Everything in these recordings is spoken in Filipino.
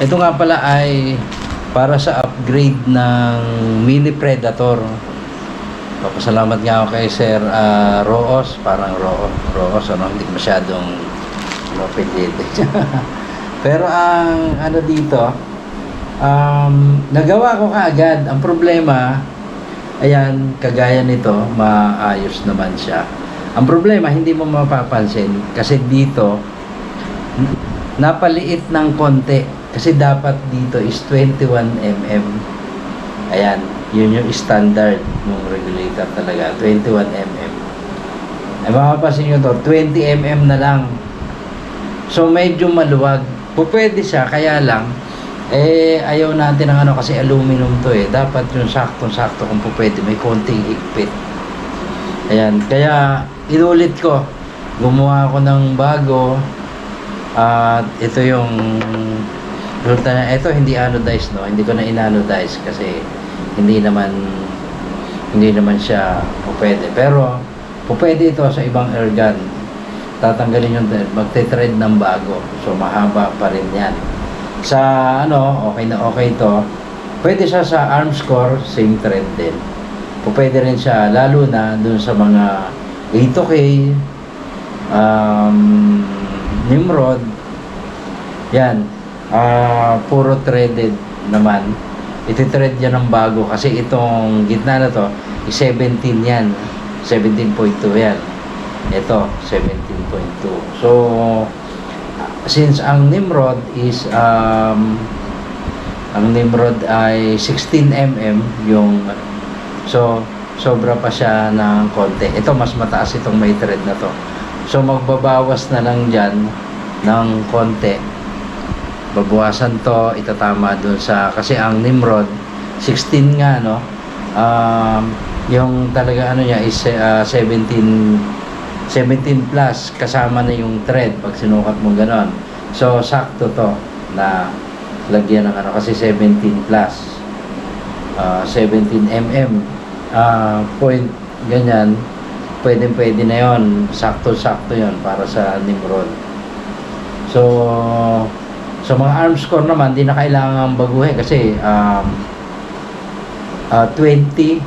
Ito nga pala ay para sa upgrade ng Mini Predator. Papasalamat nga ako kay Sir ah, Roos, parang Ro Roos, ano, hindi masyadong mapigil. Pero ang ano dito, um, nagawa ko kaagad. Ang problema, ayan, kagaya nito, maayos naman siya. Ang problema, hindi mo mapapansin kasi dito, napaliit ng konti kasi dapat dito is 21 mm. Ayan, yun yung standard ng regulator talaga, 21 mm. Ay mapapansin nyo to, 20 mm na lang. So medyo maluwag. Pwede siya, kaya lang, eh ayaw natin ng ano kasi aluminum to eh. Dapat yung saktong-sakto kung pwede, may konting higpit. Ayan, kaya inulit ko. Gumawa ako ng bago. At ito yung resulta na. Ito hindi anodized no. Hindi ko na inanodize kasi hindi naman hindi naman siya po pwede. Pero po pwede ito sa ibang airgun. Tatanggalin yung thread, magte-thread ng bago. So mahaba pa rin yan. Sa ano, okay na okay to. Pwede siya sa arms core, same thread din. Po pwede rin siya lalo na dun sa mga 8K, um, Nimrod, yan, ah puro threaded naman. Iti-thread yan ng bago kasi itong gitna na to, is 17 yan. 17.2 yan. Ito, 17.2. So, since ang Nimrod is um, ang Nimrod ay 16 mm yung so sobra pa siya ng konti. Ito mas mataas itong may thread na to. So magbabawas na lang diyan ng konti. Babawasan to itatama dun sa kasi ang Nimrod 16 nga no. Um, yung talaga ano niya is uh, 17 17 plus kasama na yung thread pag sinukat mo ganon. So sakto to na lagyan ng ano kasi 17 plus uh, 17 mm uh, point ganyan pwede pwede na yon sakto sakto yon para sa Nimrod so sa mga arms core naman di na kailangan baguhin kasi um, uh, 20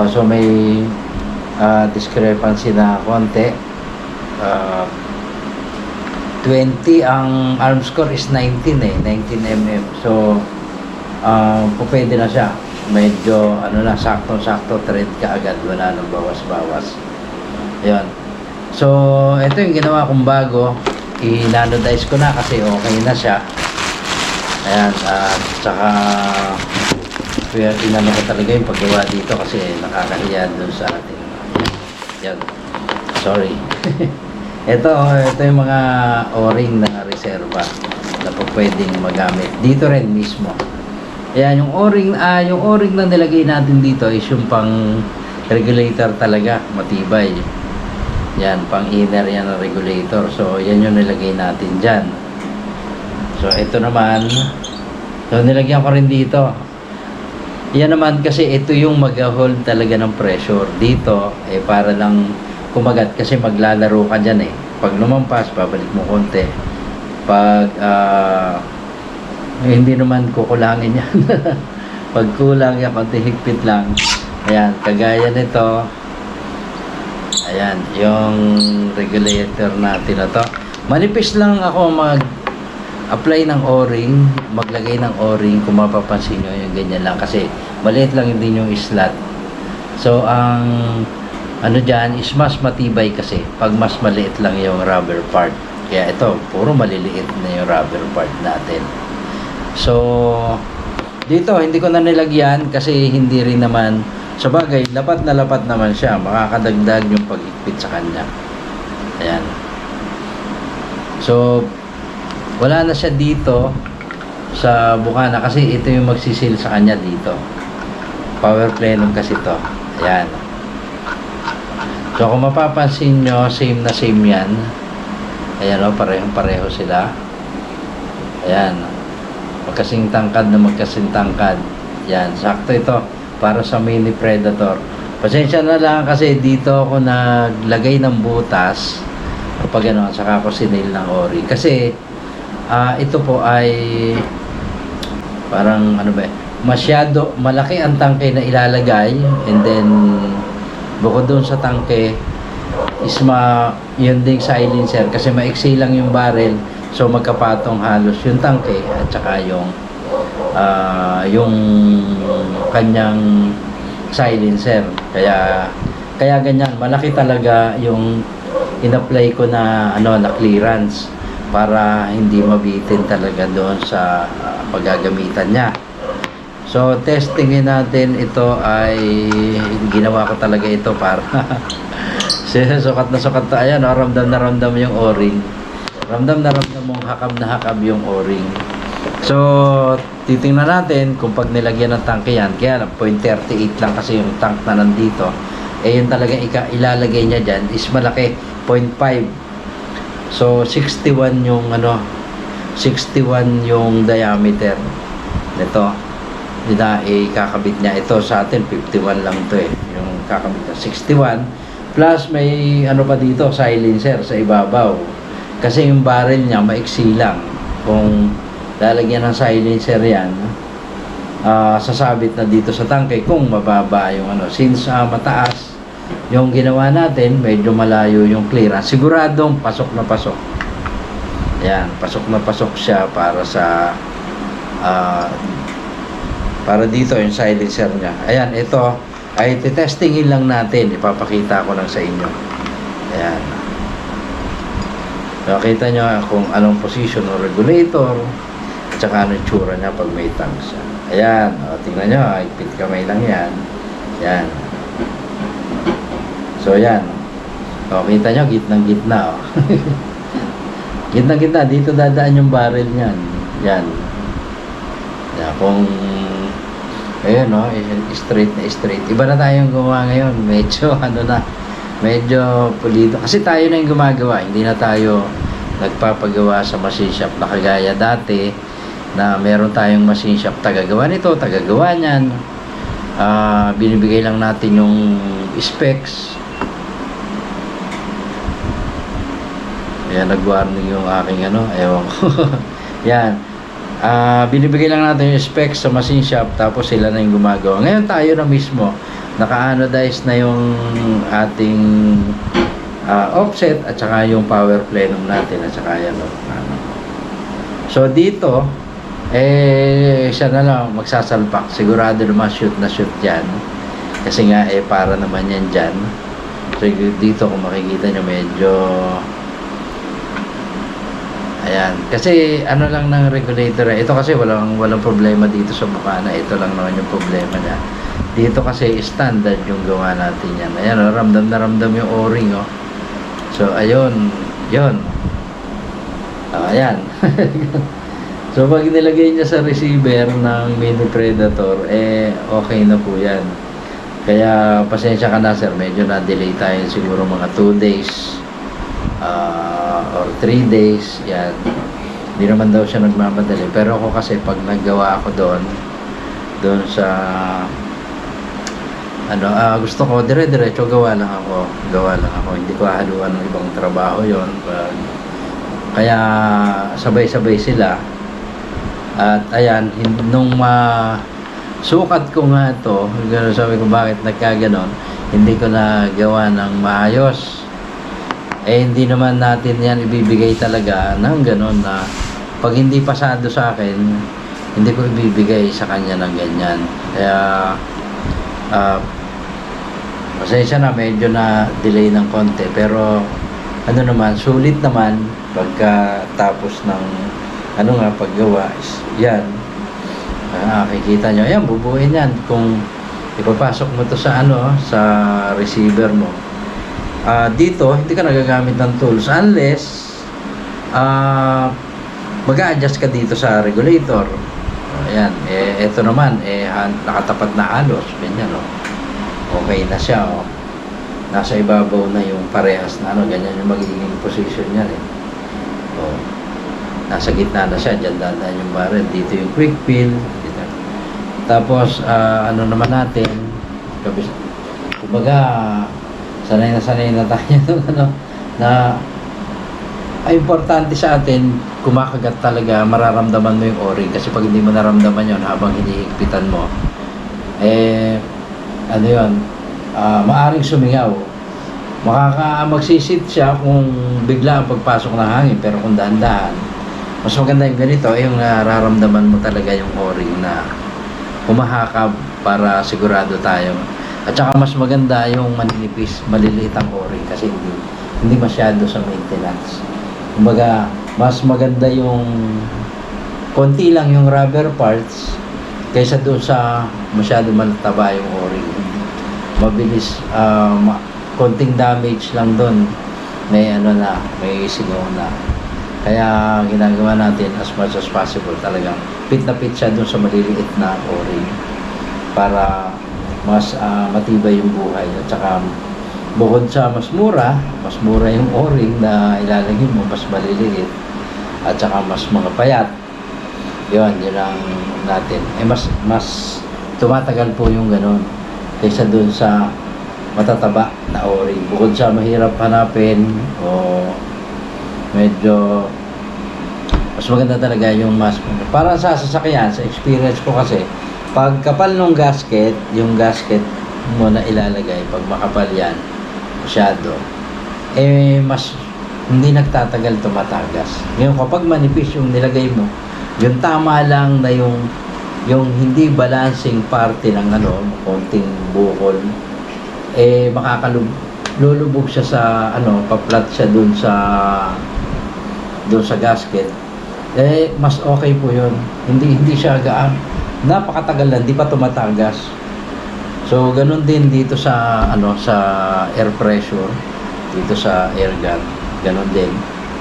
oh, so may uh, discrepancy na konti. Uh, 20 ang arms core is 19 eh 19 mm so uh, pwede na siya. Medyo ano na sakto sakto thread ka agad wala nang bawas bawas ayun. So ito yung ginawa kong bago inanodize ko na kasi okay na siya. Ayan at saka inano ko talaga yung paggawa dito kasi nakakahiya dun sa ating yan sorry. Ito ito yung mga o-ring na reserva na pwedeng magamit. Dito rin mismo. Ayan, yung o-ring, ah, yung o-ring na nilagay natin dito is yung pang regulator talaga, matibay. Yan, pang inner yan ng regulator. So, yan yung nilagay natin dyan. So, ito naman, so nilagyan ko rin dito. Yan naman kasi ito yung mag-hold talaga ng pressure. Dito, eh para lang kumagat kasi maglalaro ka dyan eh. Pag lumampas, babalik mo konti. Pag, ah, eh, hindi naman kukulangin yan. Pag kulang yan, konti higpit lang. Ayan, kagaya nito. Ayan, yung regulator natin na to. Manipis lang ako mag apply ng o-ring, maglagay ng o-ring kung mapapansin nyo yung ganyan lang kasi maliit lang din yung slot. So, ang ano dyan is mas matibay kasi pag mas maliit lang yung rubber part. Kaya ito, puro maliliit na yung rubber part natin. So, dito hindi ko na nilagyan kasi hindi rin naman sa bagay, lapat na lapat naman siya. Makakadagdag yung pag-ikpit sa kanya. Ayan. So, wala na siya dito sa bukana kasi ito yung magsisil sa kanya dito. Power plenum kasi to. Ayan. So, kung mapapansin nyo, same na same yan. Ayan o, parehong pareho sila. Ayan magkasing tangkad na magkasing tangkad. Yan, sakto ito para sa mini predator. Pasensya na lang kasi dito ako naglagay ng butas kapag ano, saka ako sinil ng ori. Kasi Ah, ito po ay parang ano ba masyado malaki ang tangke na ilalagay and then bukod doon sa tangke is ma yun ding silencer kasi maiksi lang yung barrel so magkapatong halos yung tangke at saka yung ah, yung kanyang silencer kaya kaya ganyan malaki talaga yung in-apply ko na ano na clearance para hindi mabitin talaga doon sa ah, paggagamitan niya So, testingin natin ito ay ginawa ko talaga ito para sukat na sukat. Ayan, oh, ramdam na ramdam yung o-ring. Ramdam na ramdam mong hakab na hakab yung o-ring. So, titingnan natin kung pag nilagyan ng tangke yan. Kaya lang, 0.38 lang kasi yung tank na nandito. Eh, yun talaga ika, ilalagay niya dyan is malaki, 0.5. So, 61 yung ano, 61 yung diameter nito nila eh kakabit niya ito sa atin 51 lang to eh yung kakabit na 61 plus may ano pa dito silencer sa ibabaw kasi yung barrel niya maiksi lang kung lalagyan ng silencer yan ah, sasabit na dito sa tangke kung mababa yung ano since ah, mataas yung ginawa natin medyo malayo yung clearance siguradong pasok na pasok yan pasok na pasok siya para sa ah, para dito yung silencer niya. Ayan, ito ay titestingin lang natin. Ipapakita ko lang sa inyo. Ayan. So, kita nyo kung anong position ng regulator at saka anong tsura niya pag may tank siya. Ayan. O, tingnan nyo. Ipit kamay lang yan. Ayan. So, ayan. O, kita nyo, gitnang-gitna. O. gitnang-gitna. Dito dadaan yung barrel niyan. Yan. Yan. Kung Ayun, no? Straight na straight. Iba na tayong gumawa ngayon. Medyo, ano na, medyo pulido. Kasi tayo na yung gumagawa. Hindi na tayo nagpapagawa sa machine shop na kagaya dati na meron tayong machine shop tagagawa nito, tagagawa niyan. Ah, binibigay lang natin yung specs. Ayan, nag-warning yung aking ano, ewan ko. Yan. Ah, binibigay lang natin yung specs sa machine shop tapos sila na yung gumagawa. Ngayon tayo na mismo naka-anodize na yung ating ah, offset at saka yung power plenum natin at saka yan ano. So dito eh siya na lang magsasalpak. Sigurado naman shoot na shoot yan. Kasi nga eh para naman yan dyan. So dito kung makikita nyo medyo Ayan. Kasi ano lang ng regulator, eh. ito kasi walang walang problema dito sa bukana. Ito lang naman yung problema niya. Dito kasi standard yung gawa natin yan. Ayan, oh, ramdam na ramdam yung o-ring, oh. So, ayun. Yun. Ah, ayan. so, pag nilagay niya sa receiver ng Mini Predator, eh, okay na po yan. Kaya, pasensya ka na, sir. Medyo na-delay tayo siguro mga 2 days ah, or 3 days, yan. Hindi naman daw siya nagmamadali. Pero ako kasi pag naggawa ako doon, doon sa ano, ah, gusto ko dire-diretso gawa lang ako. Gawa lang ako. Hindi ko haluan ng ibang trabaho yon kaya sabay-sabay sila. At ayan, nung ma sukat ko nga ito, gano'n sabi ko bakit nagkaganon, hindi ko na gawa ng maayos. Eh hindi naman natin yan ibibigay talaga ng ganun na pag hindi pasado sa akin hindi ko ibibigay sa kanya ng ganyan. Kaya ah pasensya na medyo na delay ng konti. Pero ano naman sulit naman pagka tapos ng ano nga paggawa is yan ah, kikita nyo yan bubuin yan kung ipapasok mo to sa ano sa receiver mo Ah, dito hindi ka nagagamit ng tools unless ah mag-a-adjust ka dito sa regulator. Ayan, eh ito naman eh nakatapat na halos, ganyan oh. Okay na siya oh. Nasa ibabaw na yung parehas na ano, ganyan yung magiging position niya eh. Oh. Nasa gitna na siya, diyan dadaan yung barrel, dito yung quick fill, dito. Tapos ah, ano naman natin, kumbaga sanay na sanay na tayo nung ano na ay importante sa atin kumakagat talaga, mararamdaman mo yung o-ring. Kasi pag hindi mo naramdaman yon habang hinihigpitan mo, eh, ano yun, ah, maaring sumingaw. Makaka magsisit siya kung bigla ang pagpasok ng hangin, pero kung dahan-dahan, mas maganda yung ganito, eh, yung nararamdaman mo talaga yung o-ring na humahakab para sigurado tayo. At saka mas maganda yung maninipis, maliliit ang o-ring kasi hindi, hindi masyado sa maintenance. Kumbaga, mas maganda yung konti lang yung rubber parts kaysa doon sa masyado mataba yung o-ring. Mabilis, ma- konting damage lang doon. May ano na, may sigaw na. Kaya ginagawa natin as much as possible talagang fit na fit siya doon sa maliliit na o-ring para mas ah, matibay yung buhay at saka bukod sa mas mura, mas mura yung o-ring na ilalagay mo, mas maliliit at saka mas mga payat. Yun, yun ang natin. Eh mas mas tumatagal po yung ganun kaysa dun sa matataba na o-ring. Bukod sa mahirap hanapin o medyo mas maganda talaga yung mas para sa sasakyan sa experience ko kasi pag kapal ng gasket yung gasket mo na ilalagay pag makapal yan masyado eh mas hindi nagtatagal tumatagas. Ngayon kapag manipis yung nilagay mo yung tama lang na yung yung hindi balancing parte ng ano konting bukol eh makakalub lulubog siya sa ano paplat siya dun sa doon sa gasket, eh, mas okay po yun. Hindi, hindi siya gaan. Napakatagal lang, di pa tumatagas. So, ganun din dito sa, ano, sa air pressure, dito sa air gun, ganun din.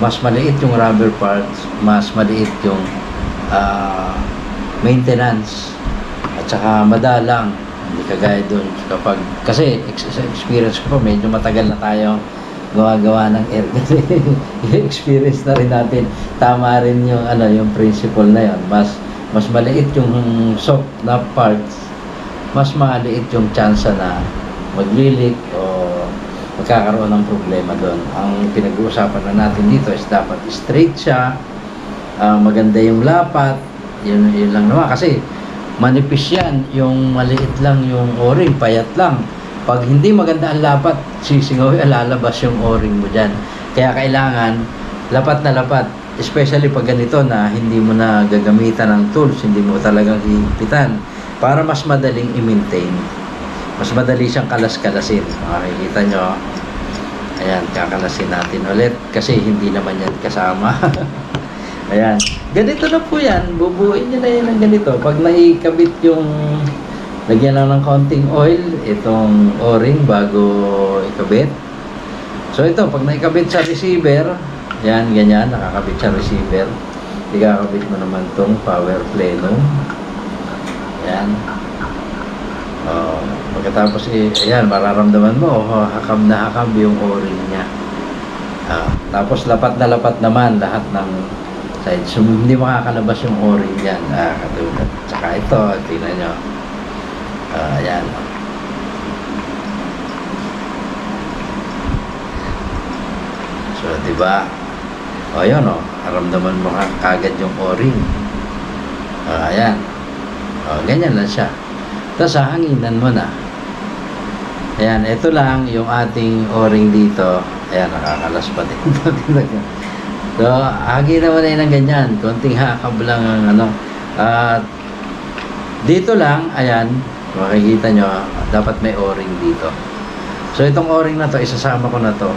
Mas maliit yung rubber parts, mas maliit yung ah, maintenance, at saka madalang. Hindi kagaya doon kapag, kasi experience ko pa, medyo matagal na tayo gawa-gawa ng air experience na rin natin. Tama rin yung ano yung principle na yon mas mas maliit yung soft na parts mas maliit yung chance na maglilik o magkakaroon ng problema doon. Ang pinag-uusapan na natin dito is dapat straight siya ah, maganda yung lapat yun, yun lang naman. Kasi manipis yan. Yung maliit lang yung o-ring payat lang pag hindi maganda ang lapat, sisingaw, lalabas yung o-ring mo dyan. Kaya kailangan, lapat na lapat. Especially pag ganito na hindi mo na gagamitan ng tools, hindi mo talagang hihigpitan para mas madaling i-maintain. Mas madali siyang kalas-kalasin. Makikita nyo, ayan, kakalasin natin ulit kasi hindi naman yan kasama. ayan, ganito na po yan. Bubuin nyo na yan ng ganito. Pag naikabit yung Lagyan lang ng konting oil itong o-ring bago ikabit. So ito, pag naikabit sa receiver, yan, ganyan, nakakabit sa receiver. Ikakabit mo naman tong power plenum. Yan. Oh, pagkatapos, eh, ayan, mararamdaman mo, oh, hakam na hakam yung o-ring niya. Ah, tapos lapat na lapat naman lahat ng side. So, hindi makakalabas yung o-ring yan. Ah, katulad. Tsaka ito, tingnan nyo. Ah, ayan. So, di ba? O, yun, o. Aramdaman mo ka kagad yung o-ring. Ah, ayan. O, ganyan lang siya. Tapos, hanginan mo na. Ayan, ito lang yung ating o-ring dito. Ayan, nakakalas pa din. so, hagi naman na ng ganyan. Konting hakab lang ang ano. At, dito lang, ayan, makikita nyo, dapat may o-ring dito. So, itong o-ring na to, isasama ko na to.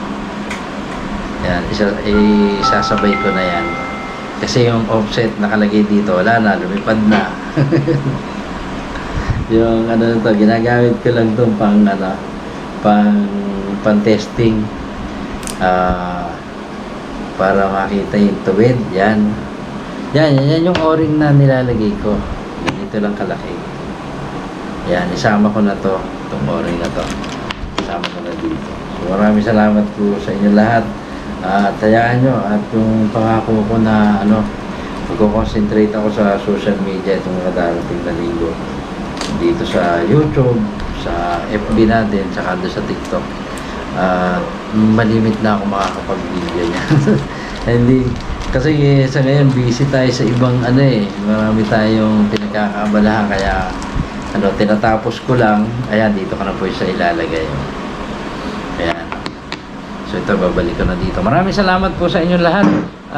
Yan, isa, isasabay ko na yan. Kasi yung offset nakalagay dito, wala na, lumipad na. yung ano to, ginagamit ko lang itong pang, ano, pang, pang testing. Ah, para makita yung tuwid, yan. Yan, yan, yan yung o-ring na nilalagay ko. Ganito lang kalaki. Yan, isama ko na to, itong o-ring na to. Isama ko na dito. So, maraming salamat po sa inyo lahat. At tayaan nyo at yung pangako ko na ano, magko-concentrate ako sa social media itong mga darating na linggo. Dito sa YouTube, sa FB natin, saka doon sa TikTok. At malimit na ako makakapag-video niya. hindi Kasi sa ngayon, busy tayo sa ibang ano eh. Marami tayong pinagkakaabalahan. Kaya, ano, tinatapos ko lang. Ayan, dito ka na po sa ilalagay. Ayan. So ito, babalik ko na dito. Maraming salamat po sa inyong lahat.